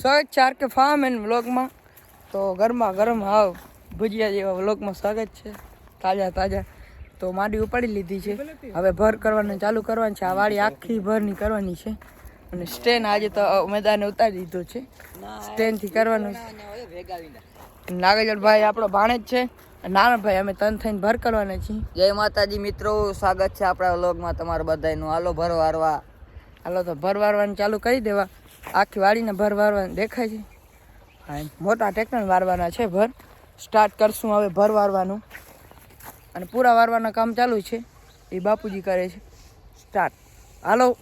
સ્વાગત છે RK farm and વ્લોગમાં. તો ગરમા ગરમ હાવ ભજીયા જેવા વ્લોગમાં સ્વાગત છે. તાજા તાજા. તો માડી ઉપાડી લીધી છે. હવે ભર કરવાનું ચાલુ કરવાનું છે. આ વાડી આખી ભરની કરવાની છે. અને સ્ટેન આજે તો મેદાને ઉતારી દીધો છે. સ્ટેનથી કરવાનું છે. નાગેજભાઈ આપણો ભાણેજ છે. નાના ભાઈ અમે તન થઈને ભર કરવાના છીએ. જય માતાજી મિત્રો સ્વાગત છે આપણા વ્લોગમાં તમારા બધાનું હાલો ભર વારવા હાલો તો ભર વારવાનું ચાલુ કરી દેવા. આખી વાડીને ભર વારવાનું દેખાય છે. મોટા ટ્રેક્ટર વારવાના છે ભર. સ્ટાર્ટ કરશું હવે ભર વારવાનું. અને પૂરા વારવાના કામ ચાલુ છે. એ બાપુજી કરે છે. સ્ટાર્ટ હાલો.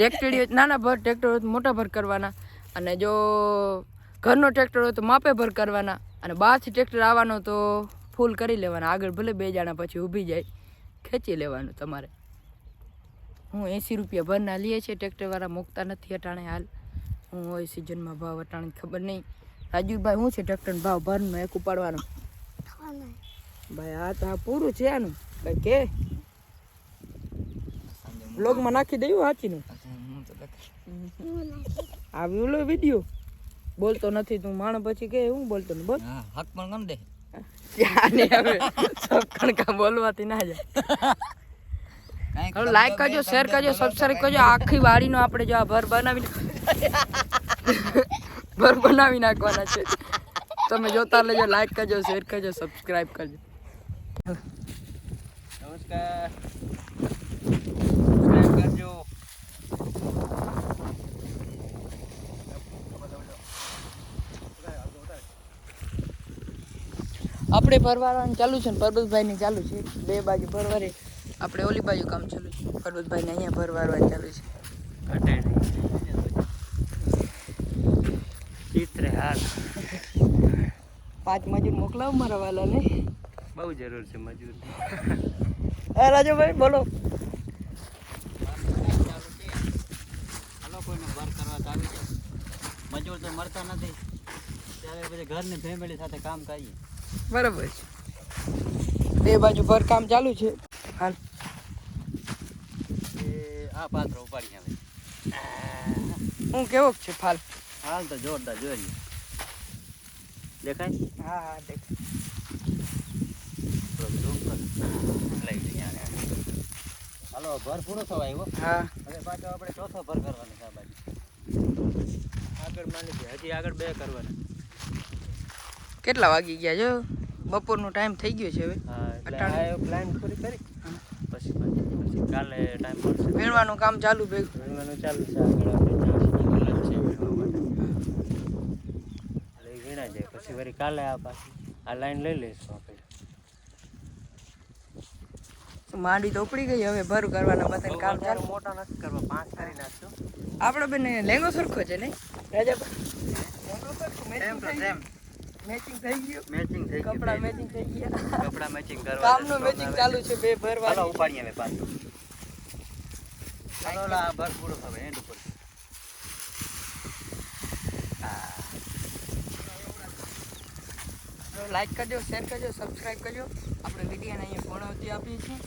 ટ્રેક્ટર નાના ભર ટ્રેક્ટર હોય તો મોટા ભર કરવાના. અને જો ઘરનો ટ્રેક્ટર હોય તો માપે ભર કરવાના. અને બહારથી ટ્રેક્ટર આવવાનો તો ફૂલ કરી લેવાના. આગળ ભલે બે જણા પછી ઊભી જાય, ખેંચી લેવાનું તમારે. હું એંસી રૂપિયા ભરના લઈએ છીએ ટ્રેક્ટરવાળા મૂકતા નથી અટાણે હાલ. હું હોય સિઝનમાં ભાવ અટાણે ખબર નહીં. રાજુભાઈ શું છે ટ્રેક્ટરનો ભાવ ભરનો એક ઉપાડવાનો? ભાઈ, આ તો પૂરું છે આનું. ભાઈ, કે? બ્લોગમાં નાખી દઉં હાચીનું. આવ્યું લો વીડિયો બોલતો નથી તું. માણ પછી કે હું બોલતો ને બોલ. હક પણ ગમ દે. ત્યાંને હવે? સબ કણકા બોલવાથી ના જાય. લાઈક કરજો શેર કરજો સબસ્ક્રાઈબ કરજો. આખી વાડીનો આપણે જો આ ભર બનાવી ભર બનાવી નાખવાના છે. તમે જોતા લેજો લાઈક કરજો શેર કરજો સબસ્ક્રાઈબ કરજો. નમસ્કાર. સબસ્ક્રાઈબ કરજો. આપણે ભરવાનું ચાલુ છે ને પરબતભાઈની ચાલુ છે. બે બાજુ ભરવારે આપણે ઓલી બાજુ કામ ચાલુ છે. પરબતભાઈને અહીંયા ભરવારવાનું ચાલુ છે. ચિત્ર હાલ. પાંચ મજૂર મોકલાવ મારા વાલાને. બહુ જરૂર છે મજૂર. હા રાજુભાઈ બોલો હાલો કોઈને ભર કરવા ચાલુ છે મજૂર તો મળતા નથી. ત્યારે પછી ઘરની ફેમિલી સાથે કામ કરીએ. બરાબર છે. બે બાજુ ભર કામ ચાલુ છે. હાલ. એ આ પાત્ર ઉપાડી આવે. હું કેવો છે ફાલ? હાલ તો જોરદાર જોઈએ દેખાય? હા હા દેખ થોડુંક zoom કર. લઈ જઈએ હાલો ભર પૂરો થવા આવ્યો. હા. હવે પાછો આપણે ચોથો ભર કરવાનો છે આ બાજુ. આગળ માંડી છે. હજી આગળ બે કરવાના. કેટલા વાગી ગયા જો બપોરનો ટાઈમ થઈ ગયો છે હવે. હા. પ્લાન પૂરી કરી. પછી પછી કાલે ટાઈમ વીણવાનું કામ ચાલુ ભેગું. વીણવાનું ચાલુ છે. આગળ આપણે વીણા જાય. પછી વળી કાલે આ પાછી આ લાઈન લઈ લઈશું આપણે. માંડી તો ઉપડી ગઈ. હવે ભર કરવાના બધા કામ ચાલુ. મોટા નથી કરવા. પાંચ કરી નાખશું. આપણો બેન લેંગો સરખો છે ને રાજા સેમ ટુ સેમ મેચિંગ થઈ ગયું? મેચિંગ થઈ ગયું? કપડા મેચિંગ થઈ ગયા? કપડા મેચિંગ કરવા કામનું મેચિંગ ચાલુ છે બે હાલો ભરવા ઉપાડીએ હવે પાછું. ચાલો ઓલા ભર પૂરો હવે એન્ડ ઉપર. લાઈક કરજો શેર કરજો સબસ્ક્રાઈબ કરજો. આપણે વિડીયોને અહીંયા પૂર્ણવતી આપીએ છીએ.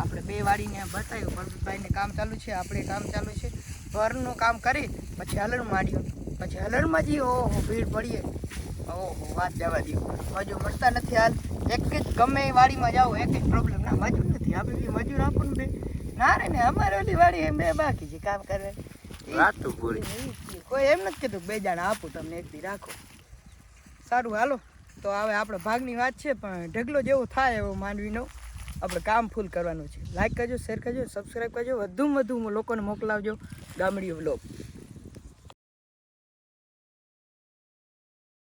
આપણે બે વાડીને બતાવ્યું. ભરતભાઈને કામ ચાલુ છે આપણે કામ ચાલુ છે. ભરનું કામ કરી પછી હલણ માંડ્યું. પછી હલણમાં જઈએ. ઓહો ભીડ પડીએ. ઓહો વાત જવા દો. મજૂર મળતા નથી હાલ. એક જ ગમે એ વાડીમાં જાઓ એક જ પ્રોબ્લેમ ના મજૂર નથી. આપણે બી મજૂર આપો ને બે. ના રે ને અમારે ઓલી વાડી એમ બે બાકી છે કામ કરે વાત તો પૂરી. કોઈ એમ નથી કીધું બે જણા આપું તમને એક દી રાખો. સારું હાલો. તો હવે આપણે ભાગની વાત છે પણ ઢગલો જેવો થાય એવો માંડવીનો. આપણે કામ ફૂલ કરવાનું છે. લાઈક કરજો શેર કરજો સબસ્ક્રાઈબ કરજો. વધુમાં વધુ લોકોને મોકલાવજો ગામડીઓ બ્લોગ